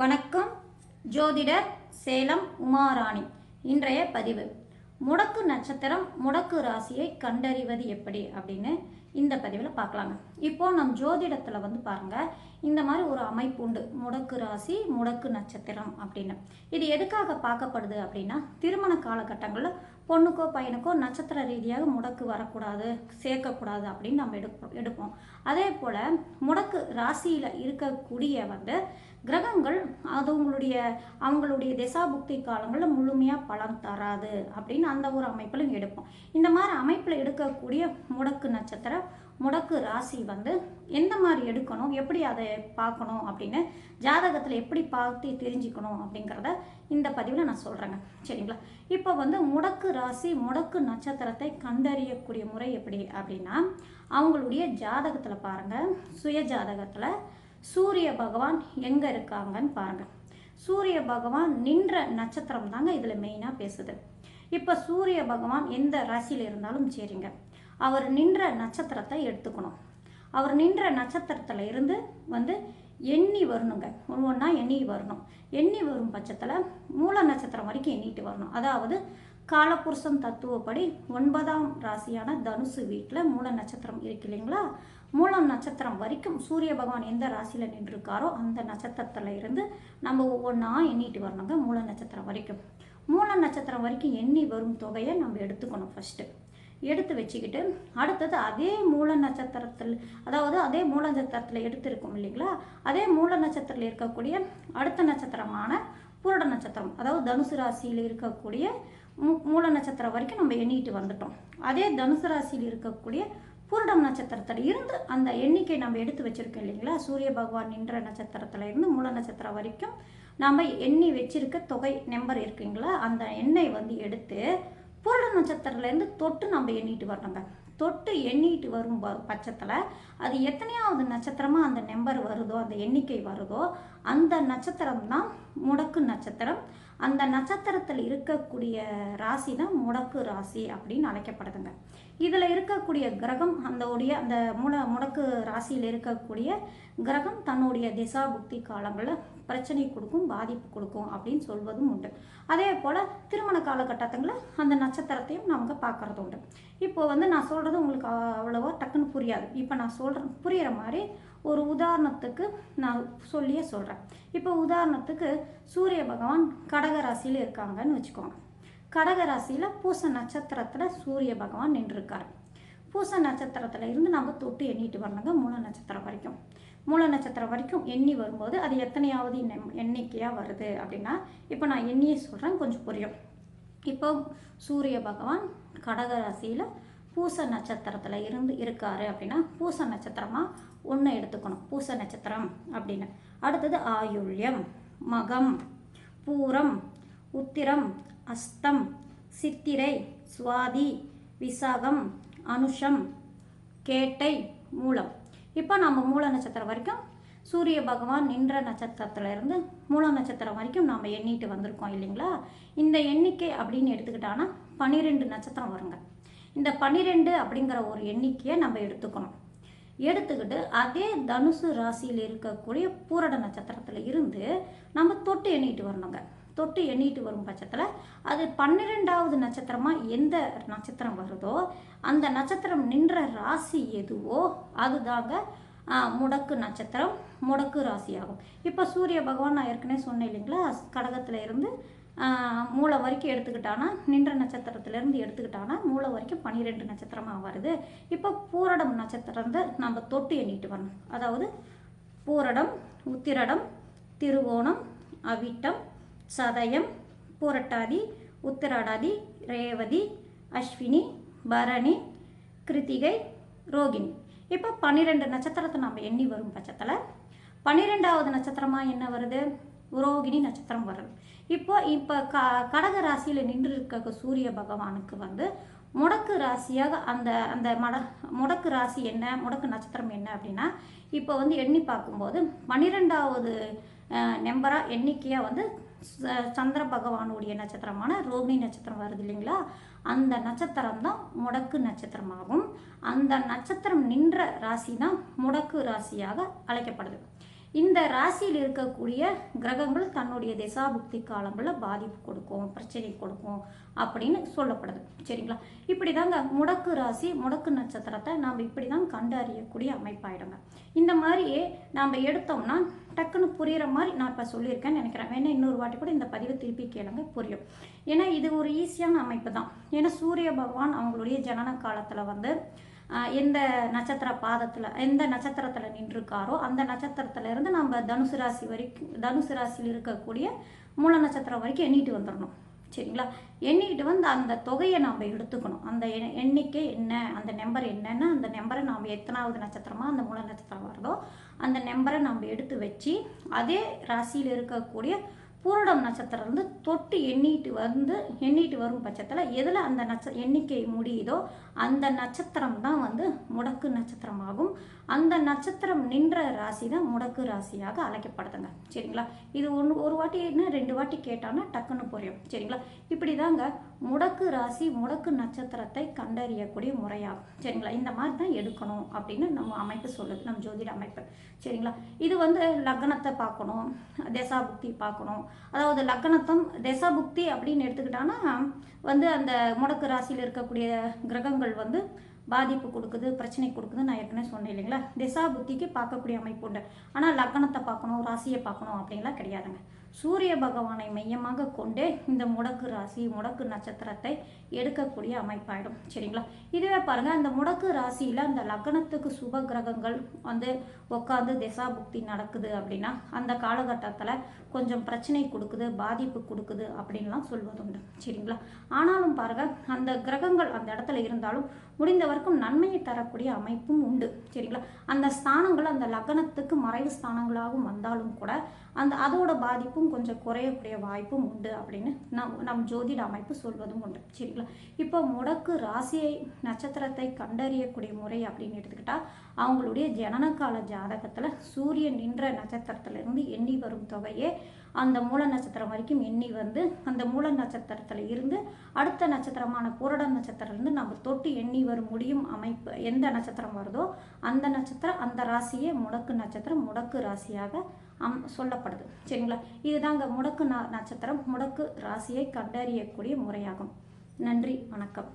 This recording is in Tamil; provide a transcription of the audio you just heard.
வணக்கம். ஜோதிடர் சேலம் உமாராணி. இன்றைய பதிவு. முடக்கு நட்சத்திரம் முடக்கு ராசியை கண்டறிவது எப்படி அப்படின்னு இந்த பதிவில் பார்க்கலாங்க. இப்போ நம் ஜோதிடத்தில் வந்து பாருங்க இந்த மாதிரி ஒரு அமைப்பு உண்டு. முடக்கு ராசி முடக்கு நட்சத்திரம் அப்படின்னு. இது எதுக்காக பார்க்கப்படுது அப்படின்னா திருமண காலகட்டங்களில் பொண்ணுக்கோ பையனுக்கோ நட்சத்திர ரீதியாக முடக்கு வரக்கூடாது சேர்க்கக்கூடாது அப்படின்னு நம்ம எடுப்போம் எடுப்போம். அதே போல் முடக்கு ராசியில் இருக்கக்கூடிய வந்து கிரகங்கள் அது உங்களுடைய அவங்களுடைய திசாபுக்தி காலங்களில் முழுமையாக பலன் தராது அப்படின்னு அந்த ஒரு அமைப்பிலும் எடுப்போம். இந்த மாதிரி அமைப்பில் எடுக்கக்கூடிய முடக்கு நட்சத்திரம் முடக்கு ராசி வந்து எந்த மாதிரி எடுக்கணும் எப்படி அதை பார்க்கணும் அப்படின்னு ஜாதகத்தில் எப்படி பார்த்து தெரிஞ்சுக்கணும் அப்படிங்கிறத இந்த பதிவில் நான் சொல்கிறேங்க சரிங்களா? இப்போ வந்து முடக்கு ராசி முடக்கு நட்சத்திரத்தை கண்டறியக்கூடிய முறை எப்படி அப்படின்னா அவங்களுடைய ஜாதகத்தில் பாருங்கள் சுய ஜாதகத்தில் சூரிய பகவான் எங்கே இருக்காங்கன்னு பாருங்கள் சூரிய பகவான் நின்ற நட்சத்திரம் தாங்க இதில் மெயினாக பேசுது. இப்போ சூரிய பகவான் எந்த ராசியில் இருந்தாலும் சரிங்க. அவர் நின்ற நட்சத்திரத்தை எடுத்துக்கணும். அவர் நின்ற நட்சத்திரத்தில் இருந்து வந்து எண்ணி வரணுங்க. ஒன்று ஒன்றா எண்ணி வரணும். எண்ணி வரும் பட்சத்தில் மூல நட்சத்திரம் வரைக்கும் எண்ணிட்டு வரணும். அதாவது காலபுருஷன் தத்துவப்படி ஒன்பதாம் ராசியான தனுசு வீட்டில் மூல நட்சத்திரம் இருக்கு இல்லைங்களா? மூலம் நட்சத்திரம் வரைக்கும் சூரிய பகவான் எந்த ராசியில் நின்றுருக்காரோ அந்த நட்சத்திரத்தில் இருந்து நம்ம ஒவ்வொன்றா எண்ணிட்டு வரணுங்க மூல நட்சத்திரம் வரைக்கும். மூல நட்சத்திரம் வரைக்கும் எண்ணி வரும் தொகையை நம்ம எடுத்துக்கணும் ஃபஸ்ட்டு எடுத்து வச்சுக்கிட்டு அடுத்தது அதே மூல நட்சத்திரத்தில் அதாவது அதே மூல நட்சத்திரத்தில் எடுத்திருக்கும் இல்லைங்களா? அதே மூல நட்சத்திரத்தில் இருக்கக்கூடிய அடுத்த நட்சத்திரமான பூரட நட்சத்திரம் அதாவது தனுசு ராசியில் இருக்கக்கூடிய மூ மூல நட்சத்திரம் வரைக்கும் நம்ம எண்ணிட்டு வந்துட்டோம். அதே தனுசு ராசியில் இருக்கக்கூடிய பூரடம் நட்சத்திரத்தில் இருந்து அந்த எண்ணிக்கை நம்ம எடுத்து வச்சுருக்கோம் இல்லைங்களா? சூரிய பகவான் நின்ற நட்சத்திரத்தில் இருந்து மூல நட்சத்திரம் வரைக்கும் நம்ம எண்ணி வச்சிருக்க தொகை நம்பர் இருக்குங்களா அந்த எண்ணெய் வந்து எடுத்து பூரட நட்சத்திரத்துலேருந்து தொட்டு நம்ம எண்ணிட்டு வரணுங்க. தொட்டு எண்ணிட்டு வரும் பட்சத்தில் அது எத்தனையாவது நட்சத்திரமாக அந்த நம்பர் வருதோ அந்த எண்ணிக்கை வருதோ அந்த நட்சத்திரம் தான் முடக்கு நட்சத்திரம். அந்த நட்சத்திரத்தில் இருக்கக்கூடிய ராசி தான் முடக்கு ராசி அப்படின்னு அழைக்கப்படுதுங்க. இதில் இருக்கக்கூடிய கிரகம் அந்த உடைய அந்த முட முடக்கு ராசியில் இருக்கக்கூடிய கிரகம் தன்னுடைய திசா புக்தி காலங்களில் பிரச்சனை கொடுக்கும் பாதிப்பு கொடுக்கும் அப்படின்னு சொல்வதும் உண்டு. அதே போல் திருமண காலகட்டத்தில் அந்த நட்சத்திரத்தையும் நமக்கு பார்க்குறது உண்டு. இப்போ வந்து நான் சொல்கிறது உங்களுக்கு அவ்வளோவா டக்குன்னு புரியாது. இப்போ நான் சொல்கிறேன் புரிகிற மாதிரி ஒரு உதாரணத்துக்கு நான் சொல்லியே சொல்கிறேன் இப்போ உதாரணத்துக்கு சூரிய பகவான் கடகராசியில் இருக்காங்கன்னு வச்சுக்கோங்க. கடகராசியில் பூச நட்சத்திரத்தில் சூரிய பகவான் நின்றுருக்கார். பூச நட்சத்திரத்தில் இருந்து நம்ம தொட்டு எண்ணிட்டு வரணுங்க மூல நட்சத்திரம் வரைக்கும். மூல நட்சத்திரம் வரைக்கும் எண்ணி வரும்போது அது எத்தனையாவது எண்ணிக்கையாக வருது அப்படின்னா இப்போ நான் எண்ணியே சொல்கிறேன் கொஞ்சம் புரியும். இப்போ சூரிய பகவான் கடகராசியில் பூச நட்சத்திரத்தில் இருந்து இருக்காரு அப்படின்னா பூச நட்சத்திரமாக ஒன்று எடுத்துக்கணும். பூச நட்சத்திரம் அப்படின்னு. அடுத்தது ஆயுள்யம் மகம் பூரம் உத்திரம் அஸ்தம் சித்திரை சுவாதி விசாகம் அனுஷம் கேட்டை மூலம். இப்போ நம்ம மூல நட்சத்திரம் வரைக்கும் சூரிய பகவான் நின்ற நட்சத்திரத்துலேருந்து மூல நட்சத்திரம் வரைக்கும் நாம் எண்ணிட்டு வந்திருக்கோம் இல்லைங்களா? இந்த எண்ணிக்கை அப்படின்னு எடுத்துக்கிட்டாங்கன்னா பன்னிரெண்டு நட்சத்திரம் வருங்க. இந்த பன்னிரெண்டு அப்படிங்கிற ஒரு எண்ணிக்கையை நம்ம எடுத்துக்கணும். எடுத்துக்கிட்டு அதே தனுசு ராசியில் இருக்கக்கூடிய பூரட நட்சத்திரத்தில் இருந்து நம்ம தொட்டு எண்ணிட்டு வரணுங்க. தொட்டு எண்ணிட்டு வரும் பட்சத்தில் அது பன்னிரெண்டாவது நட்சத்திரமாக எந்த நட்சத்திரம் வருதோ அந்த நட்சத்திரம் நின்ற ராசி எதுவோ அதுதாங்க முடக்கு நட்சத்திரம் முடக்கு ராசியாகும். இப்போ சூரிய பகவான் நான் ஏற்கனவே சொன்னேன் இல்லைங்களா கடகத்தில் இருந்து மூளை வரைக்கும் எடுத்துக்கிட்டானா நின்ற நட்சத்திரத்திலேருந்து எடுத்துக்கிட்டானா மூளை வரைக்கும் பன்னிரெண்டு நட்சத்திரமாக வருது. இப்போ பூரடம் நட்சத்திரம் நம்ம தொட்டு எண்ணிட்டு வரணும். அதாவது பூரடம் உத்திரடம் திருவோணம் அவிட்டம் சதயம் பூரட்டாதி உத்திராடாதி ரேவதி அஸ்வினி பரணி கிருத்திகை ரோகிணி. இப்போ பன்னிரெண்டு நட்சத்திரத்தை நம்ம எண்ணி வரும் பட்சத்தில் பன்னிரெண்டாவது நட்சத்திரமாக என்ன வருது? ரோகிணி நட்சத்திரம் வருது இப்போ இப்போ க கடக ராசியில் நின்று இருக்க சூரிய பகவானுக்கு வந்து முடக்கு ராசியாக அந்த அந்த மட முடக்கு ராசி என்ன முடக்கு நட்சத்திரம் என்ன அப்படின்னா இப்போ வந்து எண்ணி பார்க்கும்போது பன்னிரெண்டாவது நம்பராக எண்ணிக்கையாக வந்து ச- சந்திர பகவானுடைய நட்சத்திரமான ரோகிணி நட்சத்திரம் வருது இல்லைங்களா? அந்த நட்சத்திரம் தான் முடக்கு நட்சத்திரமாகும். அந்த நட்சத்திரம் நின்ற ராசி தான் முடக்கு ராசியாக அழைக்கப்படுது. இந்த ராசியில் இருக்கக்கூடிய கிரகங்கள் தன்னுடைய திசாபுக்தி காலங்களில் பாதிப்பு கொடுக்கும் பிரச்சனை கொடுக்கும் அப்படின்னு சொல்லப்படுது. சரிங்களா? இப்படி தாங்க முடக்கு ராசி முடக்கு நட்சத்திரத்தை நாம் இப்படி தான் கண்டறியக்கூடிய அமைப்பாயிடுங்க. இந்த மாதிரியே நாம் எடுத்தோம்னா டக்குன்னு புரிகிற மாதிரி நான் இப்போ சொல்லியிருக்கேன்னு நினைக்கிறேன். வேணா இன்னொரு வாட்டி கூட இந்த பதிவை திருப்பி கேளுங்க புரியும். ஏன்னா இது ஒரு ஈஸியான அமைப்பு தான் ஏன்னா சூரிய பகவான் அவங்களுடைய ஜனன காலத்தில் வந்து எந்த நட்சத்திர பாதத்தில் எந்த நட்சத்திரத்தில் நின்றுருக்காரோ அந்த நட்சத்திரத்திலேருந்து நம்ம தனுசு ராசி வரைக்கும் தனுசு ராசியில் இருக்கக்கூடிய மூல நட்சத்திரம் வரைக்கும் எண்ணிட்டு வந்துடணும் சரிங்களா? எண்ணிக்கிட்டு வந்து அந்த தொகையை நாம் எடுத்துக்கணும். அந்த எண்ணிக்கை என்ன அந்த நம்பர் என்னன்னு அந்த நம்பரை நாம் எத்தனாவது நட்சத்திரமா அந்த மூல நட்சத்திரம் வருதோ அந்த நம்பரை நம்ம எடுத்து வச்சு அதே ராசியில் இருக்கக்கூடிய பூரடம் நட்சத்திரம் வந்து தொட்டு எண்ணிட்டு வந்து எண்ணிட்டு வரும் பட்சத்தில் எதில் அந்த நட்ச எண்ணிக்கை முடியுதோ அந்த நட்சத்திரம் தான் வந்து முடக்கு நட்சத்திரமாகும். அந்த நட்சத்திரம் நின்ற ராசி தான் முடக்கு ராசியாக அழைக்கப்படுதுங்க. சரிங்களா? இது ஒன்று ஒரு வாட்டி என்ன ரெண்டு வாட்டி கேட்டான்னா டக்குன்னு புரியும். சரிங்களா? இப்படி தாங்க முடக்கு ராசி முடக்கு நட்சத்திரத்தை கண்டறியக்கூடிய முறையாகும். சரிங்களா? இந்த மாதிரி தான் எடுக்கணும் அப்படின்னு நம்ம அமைப்பு சொல்லுது. நம்ம ஜோதிட அமைப்பு. சரிங்களா? இது வந்து லக்னத்தை பார்க்கணும் தசாபுக்தி பார்க்கணும். அதாவது லக்னத்தம் தசாபுக்தி அப்படின்னு எடுத்துக்கிட்டான்னா வந்து அந்த முடக்கு ராசியில் இருக்கக்கூடிய கிரகங்கள் வந்து பாதிப்பு கொடுக்குது பிரச்சனை கொடுக்குது நான் ஏற்கனவே சொன்னேன் இல்லைங்களா? திசா புத்திக்கு பார்க்கக்கூடிய அமைப்பு உண்டு. ஆனால் லக்னத்தை பார்க்கணும் ராசியை பார்க்கணும் அப்படின்லாம் கிடையாதுங்க. சூரிய பகவானை மையமாக கொண்டே இந்த முடக்கு ராசி முடக்கு நட்சத்திரத்தை எடுக்கக்கூடிய அமைப்பாயிடும். சரிங்களா? இதுவே பாருங்க அந்த முடக்கு ராசியில் அந்த லக்னத்துக்கு சுப கிரகங்கள் வந்து உட்காந்து திசா புக்தி நடக்குது அப்படின்னா அந்த காலகட்டத்தில் கொஞ்சம் பிரச்சனை கொடுக்குது பாதிப்பு கொடுக்குது அப்படின்லாம் சொல்வதுண்டு. சரிங்களா? ஆனாலும் பாருங்க அந்த கிரகங்கள் அந்த இடத்துல இருந்தாலும் முடிந்த வரைக்கும் நன்மையை தரக்கூடிய அமைப்பும் உண்டு. சரிங்களா? அந்த ஸ்தானங்கள் அந்த லக்னத்துக்கு மறைவு ஸ்தானங்களாகவும் வந்தாலும் கூட அந்த அதோட பாதிப்பும் கொஞ்சம் குறையக்கூடிய வாய்ப்பும் உண்டு அப்படின்னு நம் நம் ஜோதிட அமைப்பு சொல்வதும் உண்டு. சரிங்களா? இப்போ முடக்கு ராசியை நட்சத்திரத்தை கண்டறியக்கூடிய முறை அப்படின்னு எடுத்துக்கிட்டா அவங்களுடைய ஜனனகால ஜாதகத்தில் சூரியன் நின்ற நட்சத்திரத்திலிருந்து எண்ணி வரும் தொகையே அந்த மூல நட்சத்திரம் வரைக்கும் எண்ணி வந்து அந்த மூல நட்சத்திரத்தில் இருந்து அடுத்த நட்சத்திரமான பூரட நட்சத்திரத்திலிருந்து நம்ம தொட்டு எண்ணி வரும் முடியும் அமைப்பு எந்த நட்சத்திரம் வருதோ அந்த நட்சத்திரம் அந்த ராசியே முடக்கு நட்சத்திரம் முடக்கு ராசியாக அம் சொல்லப்படுது. சரிங்களா? இதுதாங்க முடக்கு நட்சத்திரம். முடக்கு ராசியை கண்டறியக்கூடிய முறையாகும். நன்றி. வணக்கம்.